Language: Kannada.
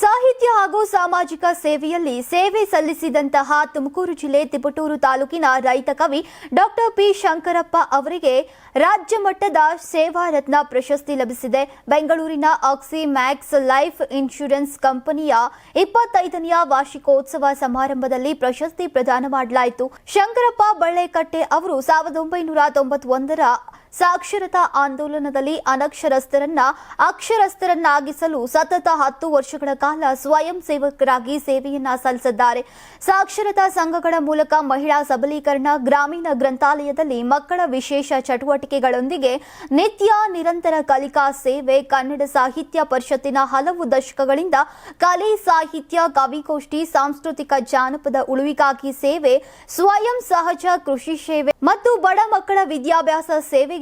ಸಾಹಿತ್ಯ ಹಾಗೂ ಸಾಮಾಜಿಕ ಸೇವೆಯಲ್ಲಿ ಸೇವೆ ಸಲ್ಲಿಸಿದಂತಹ ತುಮಕೂರು ಜಿಲ್ಲೆ ತಿಪಟೂರು ತಾಲೂಕಿನ ರೈತ ಕವಿ ಡಾಕ್ಟರ್ ಪಿ ಶಂಕರಪ್ಪ ಅವರಿಗೆ ರಾಜ್ಯ ಮಟ್ಟದ ಸೇವಾ ರತ್ನ ಪ್ರಶಸ್ತಿ ಲಭಿಸಿದೆ. ಬೆಂಗಳೂರಿನ ಆಕ್ಸಿ ಮ್ಯಾಕ್ಸ್ ಲೈಫ್ ಇನ್ಶೂರೆನ್ಸ್ ಕಂಪನಿಯ ಇಪ್ಪತ್ತೈದನೆಯ ವಾರ್ಷಿಕೋತ್ಸವ ಸಮಾರಂಭದಲ್ಲಿ ಪ್ರಶಸ್ತಿ ಪ್ರದಾನ ಮಾಡಲಾಯಿತು. ಶಂಕರಪ್ಪ ಬಳ್ಳೇಕಟ್ಟೆ ಅವರು ಸಾವಿರದ ಒಂಬೈನೂರ ತೊಂಬತ್ತೊಂದರ ಸಾಕ್ಷರತಾ ಆಂದೋಲನದಲ್ಲಿ ಅನಕ್ಷರಸ್ಥರನ್ನ ಅಕ್ಷರಸ್ಥರನ್ನಾಗಿಸಲು ಸತತ ಹತ್ತು ವರ್ಷಗಳ ಕಾಲ ಸ್ವಯಂ ಸೇವಕರಾಗಿ ಸೇವೆಯನ್ನ ಸಲ್ಲಿಸಿದ್ದಾರೆ. ಸಾಕ್ಷರತಾ ಸಂಘಗಳ ಮೂಲಕ ಮಹಿಳಾ ಸಬಲೀಕರಣ, ಗ್ರಾಮೀಣ ಗ್ರಂಥಾಲಯದಲ್ಲಿ ಮಕ್ಕಳ ವಿಶೇಷ ಚಟುವಟಿಕೆಗಳೊಂದಿಗೆ ನಿತ್ಯ ನಿರಂತರ ಕಲಿಕಾ ಸೇವೆ, ಕನ್ನಡ ಸಾಹಿತ್ಯ ಪರಿಷತ್ತಿನ ಹಲವು ದಶಕಗಳಿಂದ ಕಲೆ, ಸಾಹಿತ್ಯ, ಕವಿಗೋಷ್ಠಿ, ಸಾಂಸ್ಕೃತಿಕ ಜಾನಪದ ಉಳಿವಿಗಾಗಿ ಸೇವೆ, ಸ್ವಯಂ ಸಹಜ ಕೃಷಿ ಸೇವೆ ಮತ್ತು ಬಡ ಮಕ್ಕಳ ವಿದ್ಯಾಭ್ಯಾಸ ಸೇವೆಗೆ